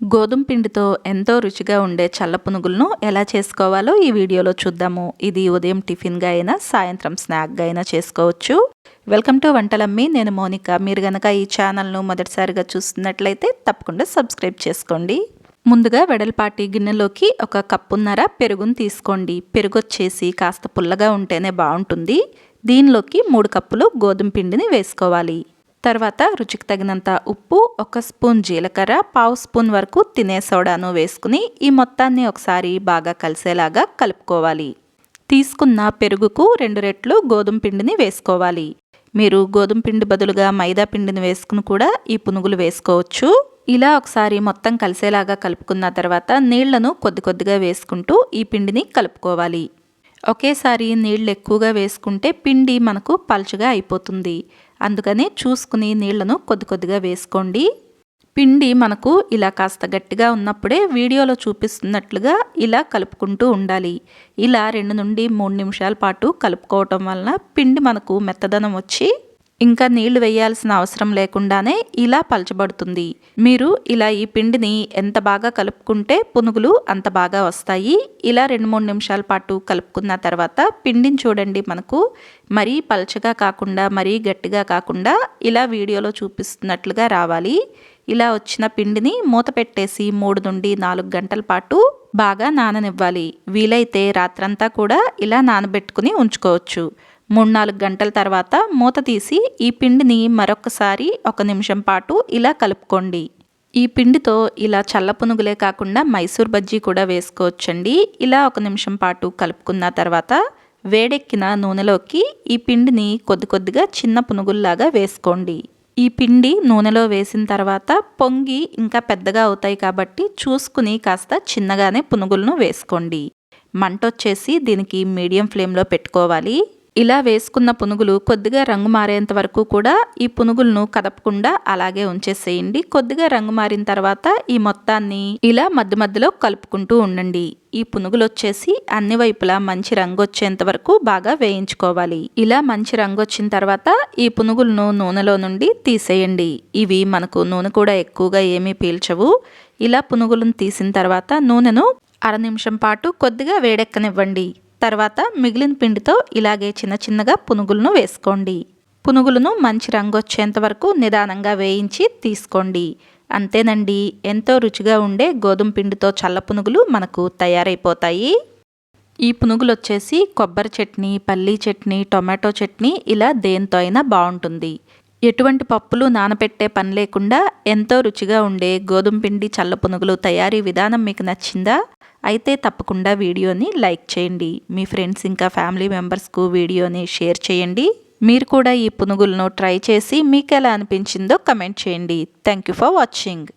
గోధుమ పిండితో ఎంతో రుచిగా ఉండే చల్ల పునుగులను ఎలా చేసుకోవాలో ఈ వీడియోలో చూద్దాము. ఇది ఉదయం టిఫిన్గా అయినా సాయంత్రం స్నాక్గా అయినా చేసుకోవచ్చు. Welcome to Vantalammi. నేను మోనిక. మీరు గనక ఈ ఛానల్ను మొదటిసారిగా చూస్తున్నట్లయితే తప్పకుండా సబ్స్క్రైబ్ చేసుకోండి. ముందుగా వెడల్పాటి గిన్నెలోకి ఒక కప్పున్నర పెరుగును తీసుకోండి. పెరుగు వచ్చేసి కాస్త పుల్లగా ఉంటేనే బాగుంటుంది. దీనిలోకి మూడు కప్పులు గోధుమ పిండిని వేసుకోవాలి. తర్వాత రుచికి తగినంత ఉప్పు ఒక స్పూన్ జీలకర్ర పావు స్పూన్ వరకు తినే సోడాను వేసుకుని ఈ మొత్తాన్ని ఒకసారి బాగా కలిసేలాగా కలుపుకోవాలి. తీసుకున్న పెరుగుకు రెండు రెట్లు గోధుమ పిండిని వేసుకోవాలి. మీరు గోధుమ పిండి బదులుగా మైదా పిండిని వేసుకుని కూడా ఈ పునుగులు వేసుకోవచ్చు. ఇలా ఒకసారి మొత్తం కలిసేలాగా కలుపుకున్న తర్వాత నీళ్ళను కొద్ది కొద్దిగా వేసుకుంటూ ఈ పిండిని కలుపుకోవాలి. ఒకేసారి నీళ్ళు ఎక్కువగా వేసుకుంటే పిండి మనకు పలుచగా అయిపోతుంది. అందుకని చూసుకుని నీళ్ళను కొద్ది కొద్దిగా వేసుకోండి. పిండి మనకు ఇలా కాస్త గట్టిగా ఉన్నప్పుడే వీడియోలో చూపిస్తున్నట్లుగా ఇలా కలుపుకుంటూ ఉండాలి. ఇలా రెండు నుండి మూడు నిమిషాల పాటు కలుపుకోవటం వలన పిండి మనకు మెత్తదనం వచ్చి ఇంకా నీళ్ళు వేయాల్సిన అవసరం లేకుండానే ఇలా పలచబడుతుంది. మీరు ఇలా ఈ పిండిని ఎంత బాగా కలుపుకుంటే పునుగులు అంత బాగా వస్తాయి. ఇలా రెండు మూడు నిమిషాల పాటు కలుపుకున్న తర్వాత పిండిని చూడండి మనకు. మరీ పలచగా కాకుండా మరీ గట్టిగా కాకుండా ఇలా వీడియోలో చూపిస్తున్నట్లుగా రావాలి. ఇలా వచ్చిన పిండిని మూత పెట్టేసి మూడు నుండి నాలుగు గంటల పాటు బాగా నాననివ్వాలి. వీలైతే రాత్రంతా కూడా ఇలా నానబెట్టుకుని ఉంచుకోవచ్చు. మూడు నాలుగు గంటల తర్వాత మూత తీసి ఈ పిండిని మరొకసారి ఒక నిమిషం పాటు ఇలా కలుపుకోండి. ఈ పిండితో ఇలా చల్ల పునుగులే కాకుండా మైసూర్ బజ్జీ కూడా వేసుకోవచ్చండి. ఇలా ఒక నిమిషం పాటు కలుపుకున్న తర్వాత వేడెక్కిన నూనెలోకి ఈ పిండిని కొద్ది కొద్దిగా చిన్న పునుగుల్లాగా వేసుకోండి. ఈ పిండి నూనెలో వేసిన తర్వాత పొంగి ఇంకా పెద్దగా అవుతాయి కాబట్టి చూసుకుని కాస్త చిన్నగానే పునుగులను వేసుకోండి. మంట వచ్చేసి దీనికి మీడియం ఫ్లేమ్లో పెట్టుకోవాలి. ఇలా వేసుకున్న పునుగులు కొద్దిగా రంగు మారేంత వరకు కూడా ఈ పునుగులను కదపకుండా అలాగే ఉంచేసేయండి. కొద్దిగా రంగు మారిన తర్వాత ఈ మొత్తాన్ని ఇలా మధ్య మధ్యలో కలుపుకుంటూ ఉండండి. ఈ పునుగులు వచ్చేసి అన్ని వైపులా మంచి రంగు వచ్చేంత వరకు బాగా వేయించుకోవాలి. ఇలా మంచి రంగు వచ్చిన తర్వాత ఈ పునుగులను నూనెలో నుండి తీసేయండి. ఇవి మనకు నూనె కూడా ఎక్కువగా ఏమీ పీల్చవు. ఇలా పునుగులను తీసిన తర్వాత నూనెను అర నిమిషం పాటు కొద్దిగా వేడెక్కనివ్వండి. తర్వాత మిగిలిన పిండితో ఇలాగే చిన్న చిన్నగా పునుగులను వేసుకోండి. పునుగులను మంచి రంగు వచ్చేంత వరకు నిదానంగా వేయించి తీసుకోండి. అంతేనండి ఎంతో రుచిగా ఉండే గోధుమ పిండితో చల్ల పునుగులు మనకు తయారైపోతాయి. ఈ పునుగులు వచ్చేసి కొబ్బరి చట్నీ పల్లీ చట్నీ టొమాటో చట్నీ ఇలా దేంతో అయినా బాగుంటుంది. ఎటువంటి పప్పులు నానబెట్టే పని లేకుండా ఎంతో రుచిగా ఉండే గోధుమ పిండి చల్ల పునుగులు తయారీ విధానం మీకు నచ్చిందా? అయితే తప్పకుండా వీడియోని లైక్ చేయండి. మీ ఫ్రెండ్స్ ఇంకా ఫ్యామిలీ మెంబర్స్కు వీడియోని షేర్ చేయండి. మీరు కూడా ఈ పునుగులను ట్రై చేసి మీకు ఎలా అనిపించిందో కమెంట్ చేయండి. Thank you for watching.